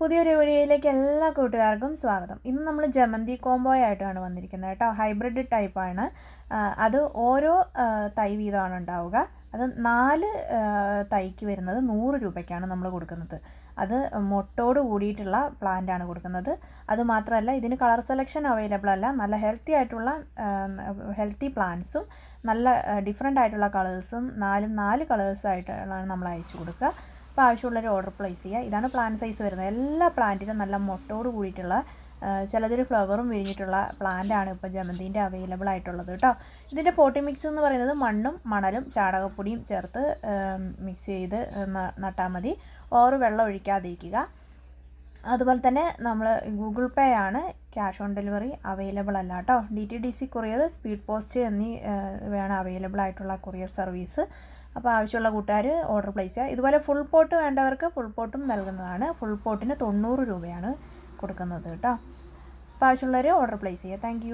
പുതിയൊരു വീഡിയോയിലേക്ക് എല്ലാ കൂട്ടുകാർക്കും സ്വാഗതം. ഇന്ന് നമ്മൾ ജമന്തി കോംബോ ആയിട്ടാണ് വന്നിരിക്കുന്നത് കേട്ടോ. ഹൈബ്രിഡ് ടൈപ്പാണ് അത് ഓരോ തൈ വീതമാണ് ഉണ്ടാവുക. അത് നാല് തൈക്ക് വരുന്നത് നൂറ് രൂപയ്ക്കാണ് നമ്മൾ കൊടുക്കുന്നത്. അത് മൊട്ടോട് കൂടിയിട്ടുള്ള പ്ലാന്റ് ആണ് കൊടുക്കുന്നത്. അത് മാത്രമല്ല ഇതിന് കളർ സെലക്ഷൻ അവൈലബിൾ അല്ല. നല്ല ഹെൽത്തി ആയിട്ടുള്ള ഹെൽത്തി പ്ലാന്റ്സും നല്ല ഡിഫറെന്റ് ആയിട്ടുള്ള കളേഴ്സും നാലും നാല് കളേഴ്സ് ആയിട്ടാണ് നമ്മൾ അയച്ചു കൊടുക്കുക. അപ്പോൾ ആവശ്യമുള്ളവർ ഓർഡർ പ്ലേസ് ചെയ്യുക. ഇതാണ് പ്ലാന്റ് സൈസ് വരുന്നത്. എല്ലാ പ്ലാന്റിനും നല്ല മൊട്ടോട് കൂടിയിട്ടുള്ള ചിലതിൽ ഫ്ലവറും വിരിഞ്ഞിട്ടുള്ള ആണ് ഇപ്പോൾ ജമന്തിന്റെ അവൈലബിൾ ആയിട്ടുള്ളത് കേട്ടോ. ഇതിന്റെ പോട്ടി മിക്സ് എന്ന് പറയുന്നത് മണ്ണും മണലും ചാണകപ്പൊടിയും ചേർത്ത് മിക്സ് ചെയ്ത് നട്ടാൽ മതി. ഓറ് വെള്ളം ഒഴിക്കാതിരിക്കുക. അതുപോലെ തന്നെ നമ്മൾ ഗൂഗിൾ പേ ആണ്. ക്യാഷ് ഓൺ ഡെലിവറി അവൈലബിൾ അല്ല കേട്ടോ. D T D C courier speed post എന്നീ വേണം അവൈലബിൾ ആയിട്ടുള്ള കൊറിയർ സർവീസ് അപ്പോൾ ആവശ്യമുള്ള കൂട്ടുകാർ ഓർഡർ പ്ലേസ് ചെയ്യുക. ഇതുപോലെ ഫുൾ പോട്ട് വേണ്ടവർക്ക് ഫുൾ പോട്ടും നൽകുന്നതാണ്. ഫുൾ പോട്ടിന് തൊണ്ണൂറ് രൂപയാണ് കൊടുക്കുന്നത് കേട്ടോ. അപ്പോൾ ആവശ്യമുള്ളവർ ഓർഡർ പ്ലേസ് ചെയ്യുക. താങ്ക്